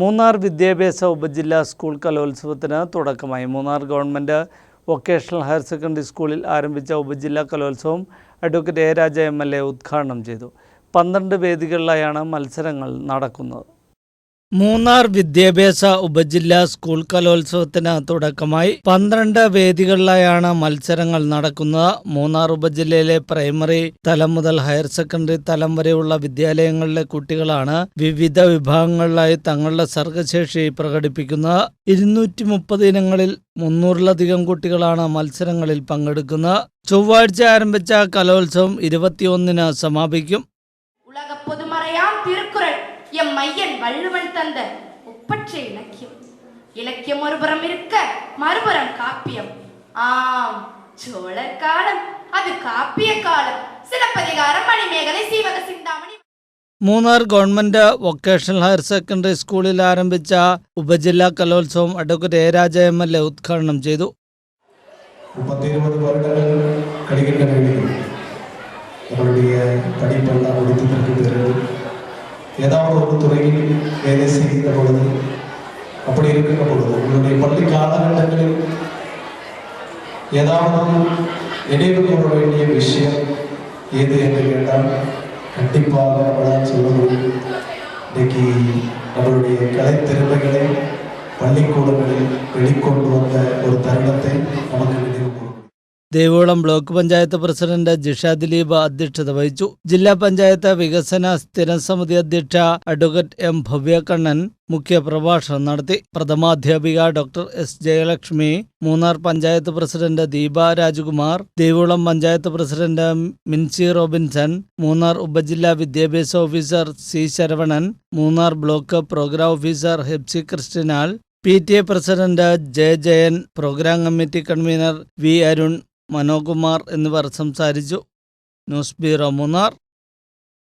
മൂന്നാർ വിദ്യാഭ്യാസ ഉപജില്ലാ സ്കൂൾ കലോത്സവത്തിന് തുടക്കമായി. Munnar government vocational higher secondary സ്കൂളിൽ ആരംഭിച്ച ഉപജില്ലാ കലോത്സവം advocate A Raja M L A ഉദ്ഘാടനം ചെയ്തു. പന്ത്രണ്ട് വേദികളിലായാണ് മത്സരങ്ങൾ നടക്കുന്നത്. മൂന്നാർ വിദ്യാഭ്യാസ ഉപജില്ലാ സ്കൂൾ കലോത്സവത്തിന് തുടക്കമായി. പന്ത്രണ്ട് വേദികളിലായാണ് മത്സരങ്ങൾ നടക്കുന്നത്. മൂന്നാർ ഉപജില്ലയിലെ പ്രൈമറി തലം മുതൽ ഹയർ സെക്കൻഡറി തലം വരെയുള്ള വിദ്യാലയങ്ങളിലെ കുട്ടികളാണ് വിവിധ വിഭാഗങ്ങളിലായി തങ്ങളുടെ സർഗശേഷി പ്രകടിപ്പിക്കുന്നത്. ഇരുന്നൂറ്റി മുപ്പത് ഇനങ്ങളിൽ മുന്നൂറിലധികം കുട്ടികളാണ് മത്സരങ്ങളിൽ പങ്കെടുക്കുന്നത്. ചൊവ്വാഴ്ച ആരംഭിച്ച കലോത്സവം ഇരുപത്തിയൊന്നിന് സമാപിക്കും. எம் மையன் வள்ளுவன் தந்த ஒப்பற்ற இலக்கியம் இலக்கியம் ஒருபுறம் இருக்க மறுபுறம் காப்பியம் ஆம் சோழர் காலம் அது காப்பிய காலம் Silappatikaram Manimekalai Seevaka Chintamani Munnar government vocational higher secondary സ്കൂളിൽ ആരംഭിച്ച ഉപജില്ലാ കലോത്സവം advocate A Raja M L A ഉദ്ഘാടനം ചെയ്തു பத்திருபது வருடங்கள் கழிகின்ற வேளையில் நம்மளுடைய படிப்பெல்லாம் முடித்ததற்கு பிறகு ஏதாவது ஒரு துறையில் வேலை செய்கின்ற பொழுது அப்படி இருக்கிற பொழுது உங்களுடைய பள்ளி காலகட்டங்களில் ஏதாவது நினைவு கூற வேண்டிய விஷயம் எது என்று கேட்டால் கண்டிப்பாக நம்மளால் சொல்வது இன்றைக்கு நம்மளுடைய கலைத்திறமைகளை பள்ளிக்கூடங்களில் வெளிக்கொண்டு வந்த ஒரு தருணம் ദേവികുളം ബ്ലോക്ക് പഞ്ചായത്ത് പ്രസിഡന്റ് ജിഷ ദിലീപ് അധ്യക്ഷത വഹിച്ചു. ജില്ലാ പഞ്ചായത്ത് വികസന സ്ഥിരം സമിതി അധ്യക്ഷ അഡ്വക്കേറ്റ് എം ഭവ്യകണ്ണൻ മുഖ്യപ്രഭാഷണം നടത്തി. പ്രഥമാധ്യാപിക doctor S Jayalakshmi Munnar panchayat president Deepa Rajakumar Devikulam panchayat president Minsi Robinson Munnar ഉപജില്ലാ വിദ്യാഭ്യാസ officer C Saravanan Munnar block program officer Hepsi Christinal P T A president J Jayan program committee convener V Arun Manokumar എന്നിവർ സംസാരിച്ചു. News bureau Munnar.